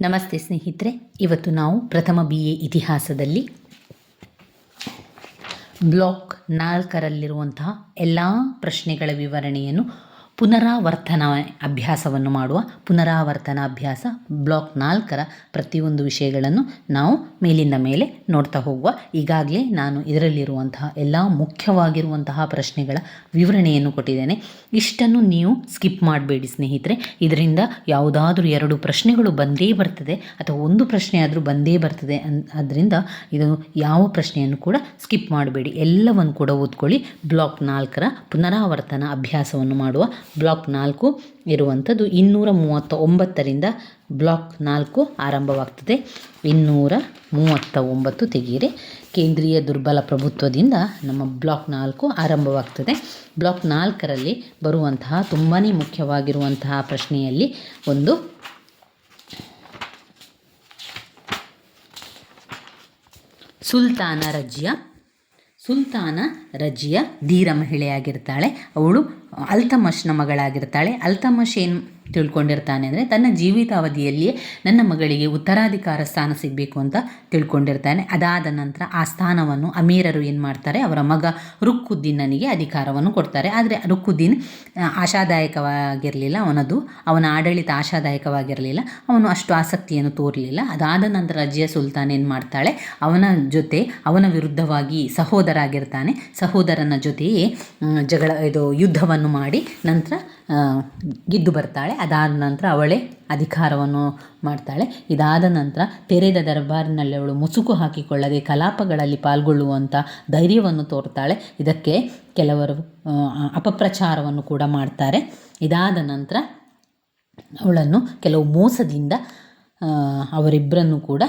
ನಮಸ್ತೆ ಸ್ನೇಹಿತರೆ ಇವತ್ತು ನಾವು ಪ್ರಥಮ ಬಿ ಎ ಇತಿಹಾಸದಲ್ಲಿ ಬ್ಲಾಕ್ ನಾಲ್ಕರಲ್ಲಿರುವಂತಹ ಎಲ್ಲ ಪ್ರಶ್ನೆಗಳ ವಿವರಣೆಯನ್ನು ಪುನರಾವರ್ತನ ಅಭ್ಯಾಸವನ್ನು ಮಾಡುವ ಪುನರಾವರ್ತನ ಅಭ್ಯಾಸ ಬ್ಲಾಕ್ ನಾಲ್ಕರ ಪ್ರತಿಯೊಂದು ವಿಷಯಗಳನ್ನು ನಾವು ಮೇಲಿಂದ ಮೇಲೆ ನೋಡ್ತಾ ಹೋಗುವ. ಈಗಾಗಲೇ ನಾನು ಇದರಲ್ಲಿರುವಂತಹ ಎಲ್ಲ ಮುಖ್ಯವಾಗಿರುವಂತಹ ಪ್ರಶ್ನೆಗಳ ವಿವರಣೆಯನ್ನು ಕೊಟ್ಟಿದ್ದೇನೆ. ಇಷ್ಟನ್ನು ನೀವು ಸ್ಕಿಪ್ ಮಾಡಬೇಡಿ ಸ್ನೇಹಿತರೆ. ಇದರಿಂದ ಯಾವುದಾದ್ರೂ ಎರಡು ಪ್ರಶ್ನೆಗಳು ಬಂದೇ ಬರ್ತದೆ ಅಥವಾ ಒಂದು ಪ್ರಶ್ನೆ ಆದರೂ ಬಂದೇ ಬರ್ತದೆ ಅನ್ ಅದರಿಂದ ಇದು ಯಾವ ಪ್ರಶ್ನೆಯನ್ನು ಕೂಡ ಸ್ಕಿಪ್ ಮಾಡಬೇಡಿ. ಎಲ್ಲವನ್ನು ಕೂಡ ಓದ್ಕೊಳ್ಳಿ. ಬ್ಲಾಕ್ ನಾಲ್ಕರ ಪುನರಾವರ್ತನ ಅಭ್ಯಾಸವನ್ನು ಮಾಡುವ ಬ್ಲಾಕ್ ನಾಲ್ಕು ಇರುವಂಥದ್ದು ಇನ್ನೂರ ಮೂವತ್ತ ಒಂಬತ್ತರಿಂದ ಬ್ಲಾಕ್ ನಾಲ್ಕು ಆರಂಭವಾಗ್ತದೆ. ಇನ್ನೂರ ಮೂವತ್ತ ಒಂಬತ್ತು ತೆಗೀರಿ. ಕೇಂದ್ರೀಯ ದುರ್ಬಲ ಪ್ರಭುತ್ವದಿಂದ ನಮ್ಮ ಬ್ಲಾಕ್ ನಾಲ್ಕು ಆರಂಭವಾಗ್ತದೆ. ಬ್ಲಾಕ್ ನಾಲ್ಕರಲ್ಲಿ ಬರುವಂತಹ ತುಂಬಾ ಮುಖ್ಯವಾಗಿರುವಂತಹ ಪ್ರಶ್ನೆಯಲ್ಲಿ ಒಂದು ಸುಲ್ತಾನ ರಜಿಯ ಸುಲ್ತಾನ ರಜಿಯ ಧೀರ ಮಹಿಳೆಯಾಗಿರ್ತಾಳೆ. ಅವಳು ಅಲ್ತಮಶ್ನ ಮಗಳಾಗಿರ್ತಾಳೆ. ಅಲ್ತಮಶ್ ಏನು ತಿಳ್ಕೊಂಡಿರ್ತಾನೆ ಅಂದರೆ ತನ್ನ ಜೀವಿತಾವಧಿಯಲ್ಲಿಯೇ ನನ್ನ ಮಗಳಿಗೆ ಉತ್ತರಾಧಿಕಾರ ಸ್ಥಾನ ಸಿಗಬೇಕು ಅಂತ ತಿಳ್ಕೊಂಡಿರ್ತಾನೆ. ಅದಾದ ನಂತರ ಆ ಸ್ಥಾನವನ್ನು ಅಮೀರರು ಏನು ಮಾಡ್ತಾರೆ, ಅವರ ಮಗ ರುಕ್ಕುದ್ದೀನನಿಗೆ ಅಧಿಕಾರವನ್ನು ಕೊಡ್ತಾರೆ. ಆದರೆ ರುಕ್ಕುದ್ದೀನ್ ಆಶಾದಾಯಕವಾಗಿರಲಿಲ್ಲ. ಅವನದು, ಅವನ ಆಡಳಿತ ಆಶಾದಾಯಕವಾಗಿರಲಿಲ್ಲ. ಅವನು ಅಷ್ಟು ಆಸಕ್ತಿಯನ್ನು ತೋರಲಿಲ್ಲ. ಅದಾದ ನಂತರ ರಜಿಯಾ ಸುಲ್ತಾನ್ ಏನು ಮಾಡ್ತಾಳೆ, ಅವನ ಜೊತೆ, ಅವನ ವಿರುದ್ಧವಾಗಿ ಸಹೋದರ ಆಗಿರ್ತಾನೆ ಸಹೋದರನ ಜೊತೆಯೇ ಜಗಳ, ಇದು ಯುದ್ಧವನ್ನು ಮಾಡಿ ನಂತರ ಗೆದ್ದು ಬರ್ತಾಳೆ. ಅದಾದ ನಂತರ ಅವಳೇ ಅಧಿಕಾರವನ್ನು ಮಾಡ್ತಾಳೆ. ಇದಾದ ನಂತರ ತೆರೆದ ದರ್ಬಾರಿನಲ್ಲಿ ಅವಳು ಮುಸುಕು ಹಾಕಿಕೊಳ್ಳದೆ ಕಲಾಪಗಳಲ್ಲಿ ಪಾಲ್ಗೊಳ್ಳುವಂಥ ಧೈರ್ಯವನ್ನು ತೋರ್ತಾಳೆ. ಇದಕ್ಕೆ ಕೆಲವರು ಅಪಪ್ರಚಾರವನ್ನು ಕೂಡ ಮಾಡ್ತಾರೆ. ಇದಾದ ನಂತರ ಅವಳನ್ನು ಕೆಲವು ಮೋಸದಿಂದ ಅವರಿಬ್ಬರನ್ನು ಕೂಡ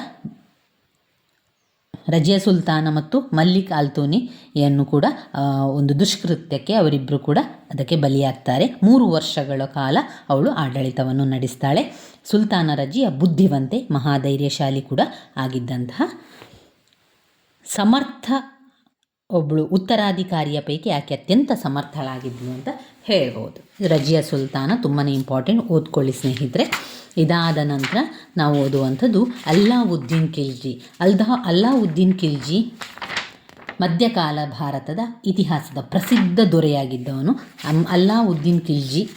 ರಜಿಯಾ ಸುಲ್ತಾನ ಮತ್ತು ಮಲ್ಲಿಕ್ ಆಲ್ತೋನಿಯನ್ನು ಕೂಡ ಒಂದು ದುಷ್ಕೃತ್ಯಕ್ಕೆ ಅವರಿಬ್ಬರು ಕೂಡ ಅದಕ್ಕೆ ಬಲಿಯಾಗ್ತಾರೆ. ಮೂರು ವರ್ಷಗಳ ಕಾಲ ಅವಳು ಆಡಳಿತವನ್ನು ನಡೆಸ್ತಾಳೆ. ಸುಲ್ತಾನ ರಜಿಯ ಬುದ್ಧಿವಂತೆ, ಮಹಾಧೈರ್ಯಶಾಲಿ ಕೂಡ ಆಗಿದ್ದಂತಹ ಸಮರ್ಥ ಒಬ್ಬಳು ಉತ್ತರಾಧಿಕಾರಿಯ ಪೈಕಿ ಆಕೆ ಅತ್ಯಂತ ಸಮರ್ಥಳಾಗಿದ್ಲು ಅಂತ ಹೇಳ್ಬೋದು. ರಜಿಯಾ ಸುಲ್ತಾನ ತುಂಬಾ ಇಂಪಾರ್ಟೆಂಟ್ ಓದ್ಕೊಳ್ಳಿ ಸ್ನೇಹಿತರೆ. ಇದಾದ ನಂತರ ನಾವು ಓದುವಂಥದ್ದು ಅಲ್ಲಾವುದ್ದೀನ್ ಖಿಲ್ಜಿ. ಅಲ್ದಾ ಅಲ್ಲಾವುದ್ದೀನ್ ಖಿಲ್ಜಿ ಮಧ್ಯಕಾಲ ಭಾರತದ ಇತಿಹಾಸದ ಪ್ರಸಿದ್ಧ ದೊರೆಯಾಗಿದ್ದವನು ಅಮ್ ಅಲ್ಲಾವುದ್ದೀನ್ ಖಿಲ್ಜಿ.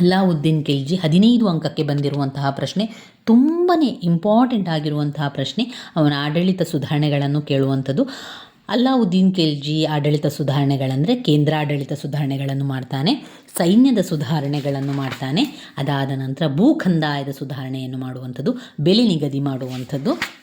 ಅಲ್ಲಾವುದ್ದೀನ್ ಖಿಲ್ಜಿ ಹದಿನೈದು ಅಂಕಕ್ಕೆ ಬಂದಿರುವಂತಹ ಪ್ರಶ್ನೆ ತುಂಬಾ ಇಂಪಾರ್ಟೆಂಟ್ ಆಗಿರುವಂತಹ ಪ್ರಶ್ನೆ, ಅವನ ಆಡಳಿತ ಸುಧಾರಣೆಗಳನ್ನು ಕೇಳುವಂಥದ್ದು. ಅಲ್ಲಾವುದ್ದೀನ್ ಖಿಲ್ಜಿ ಆಡಳಿತ ಸುಧಾರಣೆಗಳಂದರೆ ಕೇಂದ್ರಾಡಳಿತ ಸುಧಾರಣೆಗಳನ್ನು ಮಾಡ್ತಾನೆ, ಸೈನ್ಯದ ಸುಧಾರಣೆಗಳನ್ನು ಮಾಡ್ತಾನೆ, ಅದಾದ ನಂತರ ಭೂಖಂದಾಯದ ಸುಧಾರಣೆಯನ್ನು ಮಾಡುವಂಥದ್ದು, ಬೆಲೆ ನಿಗದಿ ಮಾಡುವಂಥದ್ದು,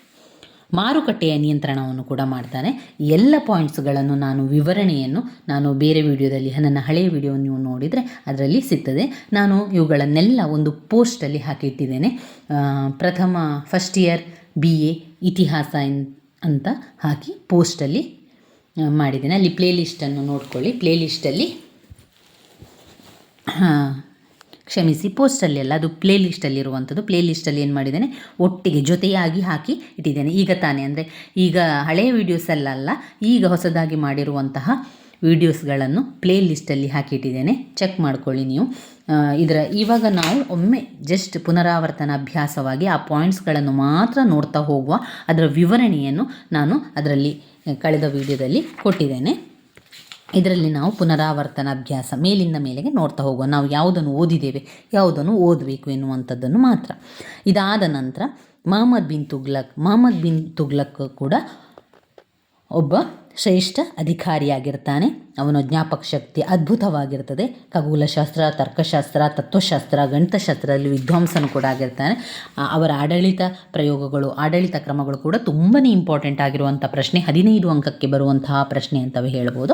ಮಾರುಕಟ್ಟೆಯ ನಿಯಂತ್ರಣವನ್ನು ಕೂಡ ಮಾಡ್ತಾನೆ. ಎಲ್ಲ ಪಾಯಿಂಟ್ಸ್ಗಳನ್ನು ನಾನು ವಿವರಣೆಯನ್ನು, ನಾನು ಬೇರೆ ವಿಡಿಯೋದಲ್ಲಿ, ನನ್ನ ಹಳೆಯ ವಿಡಿಯೋ ನೀವು ನೋಡಿದರೆ ಅದರಲ್ಲಿ ಸಿಗ್ತದೆ. ನಾನು ಇವುಗಳನ್ನೆಲ್ಲ ಒಂದು ಪೋಸ್ಟಲ್ಲಿ ಹಾಕಿಟ್ಟಿದ್ದೇನೆ. ಪ್ರಥಮ ಫಸ್ಟ್ ಇಯರ್ ಬಿ ಎ ಇತಿಹಾಸ ಅಂತ ಹಾಕಿ ಪೋಸ್ಟಲ್ಲಿ ಮಾಡಿದ್ದೇನೆ. ಅಲ್ಲಿ ಪ್ಲೇ ಲಿಸ್ಟನ್ನು ನೋಡ್ಕೊಳ್ಳಿ. ಪ್ಲೇ ಲಿಸ್ಟಲ್ಲಿ ಹಾಂ, ಕ್ಷಮಿಸಿ ಪೋಸ್ಟಲ್ಲಿ ಅಲ್ಲ ಅದು ಪ್ಲೇ ಲಿಸ್ಟಲ್ಲಿರುವಂಥದ್ದು ಪ್ಲೇ ಲಿಸ್ಟಲ್ಲಿ ಏನು ಮಾಡಿದ್ದೇನೆ? ಒಟ್ಟಿಗೆ ಜೊತೆಯಾಗಿ ಹಾಕಿ ಇಟ್ಟಿದ್ದೇನೆ. ಈಗ ತಾನೇ, ಅಂದರೆ ಈಗ ಹಳೆಯ ವೀಡಿಯೋಸಲ್ಲ ಈಗ ಹೊಸದಾಗಿ ಮಾಡಿರುವಂತಹ ವೀಡಿಯೋಸ್ಗಳನ್ನು ಪ್ಲೇ ಲಿಸ್ಟಲ್ಲಿ ಹಾಕಿಟ್ಟಿದ್ದೇನೆ. ಚೆಕ್ ಮಾಡ್ಕೊಳ್ಳಿ ನೀವು. ಇದರ ಇವಾಗ ನಾವು ಒಮ್ಮೆ ಜಸ್ಟ್ ಪುನರಾವರ್ತನ ಅಭ್ಯಾಸವಾಗಿ ಆ ಪಾಯಿಂಟ್ಸ್ಗಳನ್ನು ಮಾತ್ರ ನೋಡ್ತಾ ಹೋಗುವ ಅದರ ವಿವರಣೆಯನ್ನು ನಾನು ಅದರಲ್ಲಿ ಕಳೆದ ವಿಡಿಯೋದಲ್ಲಿ ಕೊಟ್ಟಿದ್ದೇನೆ. ಇದರಲ್ಲಿ ನಾವು ಪುನರಾವರ್ತನ ಅಭ್ಯಾಸ ಮೇಲಿಂದ ಮೇಲೆಗೆ ನೋಡ್ತಾ ಹೋಗುವ. ನಾವು ಯಾವುದನ್ನು ಓದಿದ್ದೇವೆ, ಯಾವುದನ್ನು ಓದಬೇಕು ಎನ್ನುವಂಥದ್ದನ್ನು ಮಾತ್ರ. ಇದಾದ ನಂತರ ಮಹಮ್ಮದ್ ಬಿನ್ ತುಗ್ಲಕ್, ಮಹಮ್ಮದ್ ಬಿನ್ ತುಗ್ಲಕ್ ಕೂಡ ಒಬ್ಬ ಶ್ರೇಷ್ಠ ಅಧಿಕಾರಿಯಾಗಿರ್ತಾನೆ. ಅವನ ಜ್ಞಾಪಕ ಶಕ್ತಿ ಅದ್ಭುತವಾಗಿರ್ತದೆ. ಖಗೋಲಶಾಸ್ತ್ರ ತರ್ಕಶಾಸ್ತ್ರ, ತತ್ವಶಾಸ್ತ್ರ, ಗಣಿತಶಾಸ್ತ್ರದಲ್ಲಿ ವಿದ್ವಾಂಸನು ಕೂಡ ಆಗಿರ್ತಾನೆ. ಅವರ ಆಡಳಿತ ಪ್ರಯೋಗಗಳು, ಆಡಳಿತ ಕ್ರಮಗಳು ಕೂಡ ತುಂಬಾ ಇಂಪಾರ್ಟೆಂಟ್ ಆಗಿರುವಂಥ ಪ್ರಶ್ನೆ, ಹದಿನೈದು ಅಂಕಕ್ಕೆ ಬರುವಂತಹ ಪ್ರಶ್ನೆ ಅಂತವೇ ಹೇಳ್ಬೋದು.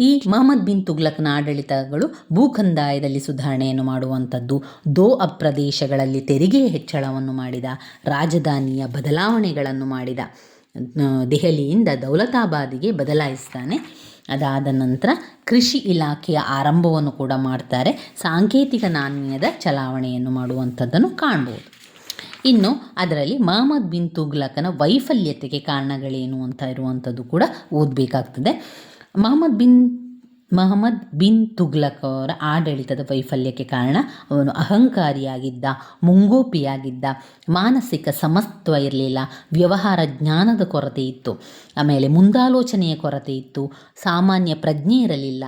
ಈ ಮಹಮ್ಮದ್ ಬಿನ್ ತುಗ್ಲಕ್ನ ಆಡಳಿತಗಳು ಭೂಕಂದಾಯದಲ್ಲಿ ಸುಧಾರಣೆಯನ್ನು ಮಾಡುವಂಥದ್ದು, ದೋ ಅಪ್ರದೇಶಗಳಲ್ಲಿ ಪ್ರದೇಶಗಳಲ್ಲಿ ತೆರಿಗೆ ಹೆಚ್ಚಳವನ್ನು ಮಾಡಿದ, ರಾಜಧಾನಿಯ ಬದಲಾವಣೆಗಳನ್ನು ಮಾಡಿದ ದೆಹಲಿಯಿಂದ ದೌಲತಾಬಾದಿಗೆ ಬದಲಾಯಿಸ್ತಾನೆ. ಅದಾದ ನಂತರ ಕೃಷಿ ಇಲಾಖೆಯ ಆರಂಭವನ್ನು ಕೂಡ ಮಾಡ್ತಾರೆ. ಸಾಂಕೇತಿಕ ನಾಣ್ಯದ ಚಲಾವಣೆಯನ್ನು ಮಾಡುವಂಥದ್ದನ್ನು ಕಾಣ್ಬೋದು. ಇನ್ನು ಅದರಲ್ಲಿ ಮಹಮ್ಮದ್ ಬಿನ್ ತುಗ್ಲಕನ ವೈಫಲ್ಯತೆಗೆ ಕಾರಣಗಳೇನು ಅಂತ ಇರುವಂಥದ್ದು ಕೂಡ ಓದಬೇಕಾಗ್ತದೆ. ಮಹಮ್ಮದ್ ಬಿನ್ ಮಹಮ್ಮದ್ ಬಿನ್ ತುಗ್ಲಕ್ ಅವರ ಆಡಳಿತದ ವೈಫಲ್ಯಕ್ಕೆ ಕಾರಣ ಅವನು ಅಹಂಕಾರಿಯಾಗಿದ್ದ, ಮುಂಗೋಪಿಯಾಗಿದ್ದ, ಮಾನಸಿಕ ಸಮತ್ವ ಇರಲಿಲ್ಲ, ವ್ಯವಹಾರ ಜ್ಞಾನದ ಕೊರತೆ ಇತ್ತು, ಆಮೇಲೆ ಮುಂದಾಲೋಚನೆಯ ಕೊರತೆ ಇತ್ತು, ಸಾಮಾನ್ಯ ಪ್ರಜ್ಞೆ ಇರಲಿಲ್ಲ.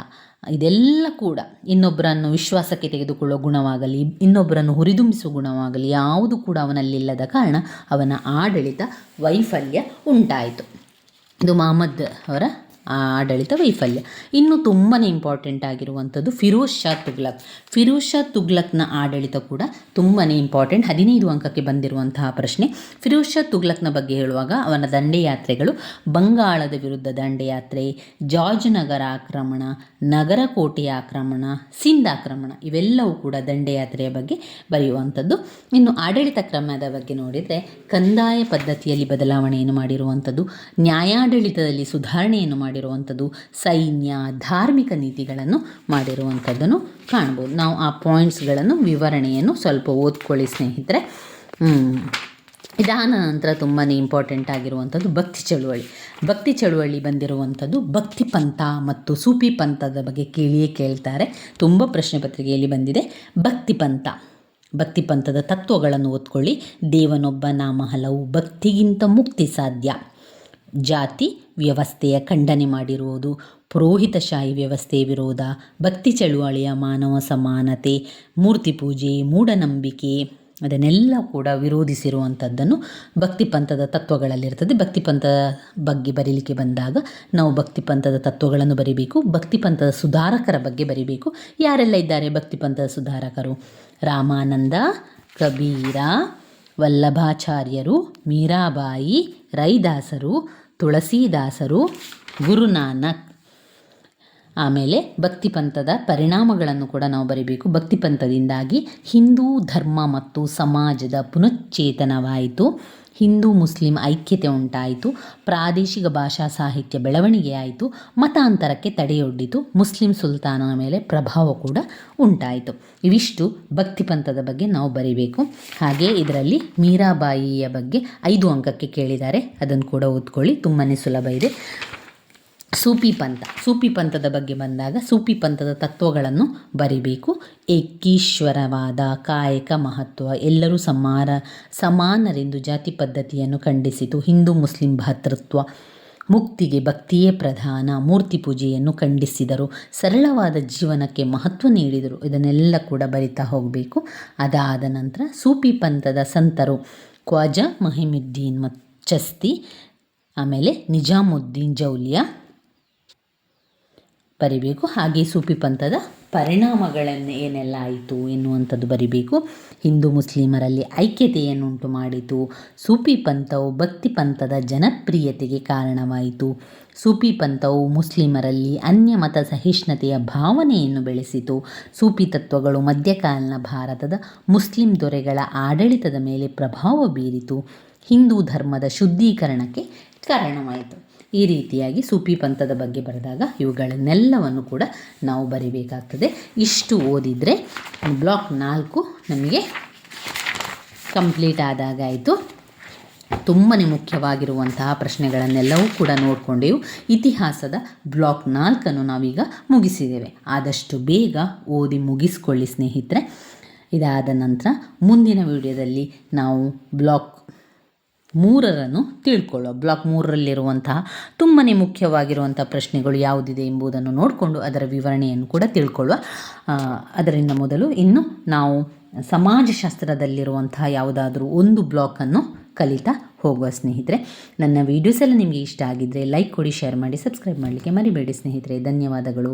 ಇದೆಲ್ಲ ಕೂಡ ಇನ್ನೊಬ್ಬರನ್ನು ವಿಶ್ವಾಸಕ್ಕೆ ತೆಗೆದುಕೊಳ್ಳುವ ಗುಣವಾಗಲಿ, ಇನ್ನೊಬ್ಬರನ್ನು ಹುರಿದುಂಬಿಸುವ ಗುಣವಾಗಲಿ ಯಾವುದು ಕೂಡ ಅವನಲ್ಲಿಲ್ಲದ ಕಾರಣ ಅವನ ಆಡಳಿತ ವೈಫಲ್ಯ ಉಂಟಾಯಿತು. ಇದು ಮಹಮ್ಮದ್ ಅವರ ಆಡಳಿತ ವೈಫಲ್ಯ. ಇನ್ನು ತುಂಬಾ ಇಂಪಾರ್ಟೆಂಟ್ ಆಗಿರುವಂಥದ್ದು ಫಿರೋಜ್ ಶಾ ತುಗ್ಲಕ್. ಫಿರೋಜ್ ಶಾ ತುಗ್ಲಕ್ನ ಆಡಳಿತ ಕೂಡ ತುಂಬಾ ಇಂಪಾರ್ಟೆಂಟ್ ಹದಿನೈದು ಅಂಕಕ್ಕೆ ಬಂದಿರುವಂತಹ ಪ್ರಶ್ನೆ. ಫಿರೋಜ್ ಶಾ ತುಗ್ಲಕ್ನ ಬಗ್ಗೆ ಹೇಳುವಾಗ ಅವನ ದಂಡೆಯಾತ್ರೆಗಳು ಬಂಗಾಳದ ವಿರುದ್ಧ ದಂಡೆಯಾತ್ರೆ ಜಾರ್ಜ್ ನಗರ ಆಕ್ರಮಣ, ನಗರ ಕೋಟೆಯ ಆಕ್ರಮಣ, ಸಿಂಧ್ ಆಕ್ರಮಣ ಇವೆಲ್ಲವೂ ಕೂಡ ದಂಡೆಯಾತ್ರೆಯ ಬಗ್ಗೆ ಬರೆಯುವಂಥದ್ದು. ಇನ್ನು ಆಡಳಿತ ಕ್ರಮದ ಬಗ್ಗೆ ನೋಡಿದರೆ ಕಂದಾಯ ಪದ್ಧತಿಯಲ್ಲಿ ಬದಲಾವಣೆಯನ್ನು ಮಾಡಿರುವಂಥದ್ದು, ನ್ಯಾಯಾಡಳಿತದಲ್ಲಿ ಸುಧಾರಣೆಯನ್ನು ಮಾಡಿ ಮಾಡಿರುವಂಥದ್ದು ಸೈನ್ಯ, ಧಾರ್ಮಿಕ ನೀತಿಗಳನ್ನು ಮಾಡಿರುವಂಥದ್ದನ್ನು ಕಾಣ್ಬೋದು. ನಾವು ಆ ಪಾಯಿಂಟ್ಸ್ಗಳನ್ನು ವಿವರಣೆಯನ್ನು ಸ್ವಲ್ಪ ಓದ್ಕೊಳ್ಳಿ ಸ್ನೇಹಿತರೆ. ಇದಾದ ನಂತರ ತುಂಬಾ ಇಂಪಾರ್ಟೆಂಟ್ ಆಗಿರುವಂಥದ್ದು ಭಕ್ತಿ ಚಳುವಳಿ. ಭಕ್ತಿ ಚಳುವಳಿ ಬಂದಿರುವಂಥದ್ದು ಭಕ್ತಿ ಪಂಥ ಮತ್ತು ಸೂಫಿ ಪಂಥದ ಬಗ್ಗೆ ಕೇಳಿಯೇ ಕೇಳ್ತಾರೆ. ತುಂಬ ಪ್ರಶ್ನೆ ಪತ್ರಿಕೆಯಲ್ಲಿ ಬಂದಿದೆ. ಭಕ್ತಿ ಪಂಥ. ಭಕ್ತಿ ಪಂಥದ ತತ್ವಗಳನ್ನು ಓದ್ಕೊಳ್ಳಿ. ದೇವನೊಬ್ಬ ನಾಮ ಹಲವು ಭಕ್ತಿಗಿಂತ ಮುಕ್ತಿ ಸಾಧ್ಯ. ಜಾತಿ ವ್ಯವಸ್ಥೆಯ ಖಂಡನೆ ಮಾಡಿರುವುದು, ಪುರೋಹಿತಶಾಹಿ ವ್ಯವಸ್ಥೆ ವಿರೋಧ, ಭಕ್ತಿ ಚಳುವಳಿಯ ಮಾನವ ಸಮಾನತೆ, ಮೂರ್ತಿ ಪೂಜೆ, ಮೂಢನಂಬಿಕೆ ಅದನ್ನೆಲ್ಲ ಕೂಡ ವಿರೋಧಿಸಿರುವಂಥದ್ದನ್ನು ಭಕ್ತಿ ಪಂಥದ ತತ್ವಗಳಲ್ಲಿರ್ತದೆ. ಭಕ್ತಿ ಪಂಥದ ಬಗ್ಗೆ ಬರೀಲಿಕ್ಕೆ ಬಂದಾಗ ನಾವು ಭಕ್ತಿ ಪಂಥದ ತತ್ವಗಳನ್ನು ಬರಿಬೇಕು, ಭಕ್ತಿ ಪಂಥದ ಸುಧಾರಕರ ಬಗ್ಗೆ ಬರಿಬೇಕು. ಯಾರೆಲ್ಲ ಇದ್ದಾರೆ ಭಕ್ತಿ ಪಂಥದ ಸುಧಾರಕರು? ರಾಮಾನಂದ, ಕಬೀರ ವಲ್ಲಭಾಚಾರ್ಯರು ಮೀರಾಬಾಯಿ ರೈದಾಸರು ತುಳಸೀದಾಸರು ಗುರುನಾನಕ್ ಆಮೇಲೆ ಭಕ್ತಿ ಪಂಥದ ಪರಿಣಾಮಗಳನ್ನು ಕೂಡ ನಾವು ಬರೀಬೇಕು. ಭಕ್ತಿ ಪಂಥದಿಂದಾಗಿ ಹಿಂದೂ ಧರ್ಮ ಮತ್ತು ಸಮಾಜದ ಪುನಶ್ಚೇತನವಾಯಿತು ಹಿಂದೂ ಮುಸ್ಲಿಂ ಐಕ್ಯತೆ ಉಂಟಾಯಿತು. ಪ್ರಾದೇಶಿಕ ಭಾಷಾ ಸಾಹಿತ್ಯ ಬೆಳವಣಿಗೆಯಾಯಿತು. ಮತಾಂತರಕ್ಕೆ ತಡೆಯೊಡ್ಡಿತು. ಮುಸ್ಲಿಂ ಸುಲ್ತಾನ ಮೇಲೆ ಪ್ರಭಾವ ಕೂಡ ಉಂಟಾಯಿತು. ಇವಿಷ್ಟು ಭಕ್ತಿ ಪಂಥದ ಬಗ್ಗೆ ನಾವು ಬರಿಬೇಕು. ಹಾಗೆ ಇದರಲ್ಲಿ ಮೀರಾಬಾಯಿಯ ಬಗ್ಗೆ ಐದು ಅಂಕಕ್ಕೆ ಕೇಳಿದ್ದಾರೆ. ಅದನ್ನು ಕೂಡ ಓದ್ಕೊಳ್ಳಿ. ತುಂಬಾ ಸುಲಭ ಇದೆ. ಸೂಪಿ ಪಂಥ. ಸೂಪಿ ಪಂಥದ ಬಗ್ಗೆ ಬಂದಾಗ ಸೂಪಿ ಪಂಥದ ತತ್ವಗಳನ್ನು ಬರಿಬೇಕು. ಏಕೀಶ್ವರವಾದ ಕಾಯಕ ಮಹತ್ವ. ಎಲ್ಲರೂ ಸಮಾರ, ಸಮಾನರೆಂದು ಜಾತಿ ಪದ್ಧತಿಯನ್ನು ಖಂಡಿಸಿತು. ಹಿಂದೂ ಮುಸ್ಲಿಂ ಭಾತೃತ್ವ ಮುಕ್ತಿಗೆ ಭಕ್ತಿಯೇ ಪ್ರಧಾನ. ಮೂರ್ತಿ ಪೂಜೆಯನ್ನು ಖಂಡಿಸಿದರು. ಸರಳವಾದ ಜೀವನಕ್ಕೆ ಮಹತ್ವ ನೀಡಿದರು. ಇದನ್ನೆಲ್ಲ ಕೂಡ ಬರಿತಾ ಹೋಗಬೇಕು. ಅದಾದ ನಂತರ ಸೂಪಿ ಪಂಥದ ಸಂತರು ಖ್ವಾಜಾ ಮಹಿಮುದ್ದೀನ್ ಚಸ್ತಿ, ಆಮೇಲೆ ನಿಜಾಮುದ್ದೀನ್ ಜೌಲಿಯಾ ಬರಿಬೇಕು. ಹಾಗೆ ಸೂಫಿ ಪಂಥದ ಪರಿಣಾಮಗಳನ್ನು ಏನೆಲ್ಲ ಆಯಿತು ಎನ್ನುವಂಥದ್ದು ಬರಿಬೇಕು. ಹಿಂದೂ ಮುಸ್ಲಿಮರಲ್ಲಿ ಐಕ್ಯತೆಯನ್ನುಂಟು ಮಾಡಿತು. ಸೂಫಿ ಪಂಥವು ಭಕ್ತಿ ಪಂಥದ ಜನಪ್ರಿಯತೆಗೆ ಕಾರಣವಾಯಿತು. ಸೂಫಿ ಪಂಥವು ಮುಸ್ಲಿಮರಲ್ಲಿ ಅನ್ಯ ಮತ ಸಹಿಷ್ಣುತೆಯ ಭಾವನೆಯನ್ನು ಬೆಳೆಸಿತು. ಸೂಫಿ ತತ್ವಗಳು ಮಧ್ಯಕಾಲೀನ ಭಾರತದ ಮುಸ್ಲಿಂ ದೊರೆಗಳ ಆಡಳಿತದ ಮೇಲೆ ಪ್ರಭಾವ ಬೀರಿತು. ಹಿಂದೂ ಧರ್ಮದ ಶುದ್ಧೀಕರಣಕ್ಕೆ ಕಾರಣವಾಯಿತು. ಈ ರೀತಿಯಾಗಿ ಸೂಫಿ ಪಂಥದ ಬಗ್ಗೆ ಬರೆದಾಗ ಇವುಗಳನ್ನೆಲ್ಲವನ್ನು ಕೂಡ ನಾವು ಬರಿಬೇಕಾಗ್ತದೆ. ಇಷ್ಟು ಓದಿದರೆ ಬ್ಲಾಕ್ ನಾಲ್ಕು ನಮಗೆ ಕಂಪ್ಲೀಟ್ ಆದಾಗ ಆಯಿತು. ತುಂಬಾ ಮುಖ್ಯವಾಗಿರುವಂತಹ ಪ್ರಶ್ನೆಗಳನ್ನೆಲ್ಲವೂ ಕೂಡ ನೋಡಿಕೊಂಡೆವು. ಇತಿಹಾಸದ ಬ್ಲಾಕ್ ನಾಲ್ಕನ್ನು ನಾವೀಗ ಮುಗಿಸಿದ್ದೇವೆ. ಆದಷ್ಟು ಬೇಗ ಓದಿ ಮುಗಿಸ್ಕೊಳ್ಳಿ ಸ್ನೇಹಿತರೆ. ಇದಾದ ನಂತರ ಮುಂದಿನ ವಿಡಿಯೋದಲ್ಲಿ ನಾವು ಬ್ಲಾಕ್ ಮೂರರನ್ನು ತಿಳ್ಕೊಳ್ಳೋ. ಬ್ಲಾಕ್ ಮೂರರಲ್ಲಿರುವಂತಹ ತುಂಬಾ ಮುಖ್ಯವಾಗಿರುವಂಥ ಪ್ರಶ್ನೆಗಳು ಯಾವುದಿದೆ ಎಂಬುದನ್ನು ನೋಡಿಕೊಂಡು ಅದರ ವಿವರಣೆಯನ್ನು ಕೂಡ ತಿಳ್ಕೊಳ್ಳುವ ಅದರಿಂದ ಮೊದಲು ಇನ್ನು ನಾವು ಸಮಾಜಶಾಸ್ತ್ರದಲ್ಲಿರುವಂತಹ ಯಾವುದಾದ್ರೂ ಒಂದು ಬ್ಲಾಕನ್ನು ಕಲಿತಾ ಹೋಗುವ ಸ್ನೇಹಿತರೆ, ನನ್ನ ವೀಡಿಯೋಸ್ ಎಲ್ಲ ನಿಮಗೆ ಇಷ್ಟ ಆಗಿದ್ದರೆ ಲೈಕ್ ಕೊಡಿ ಶೇರ್ ಮಾಡಿ ಸಬ್ಸ್ಕ್ರೈಬ್ ಮಾಡಲಿಕ್ಕೆ ಮರಿಬೇಡಿ ಸ್ನೇಹಿತರೆ. ಧನ್ಯವಾದಗಳು.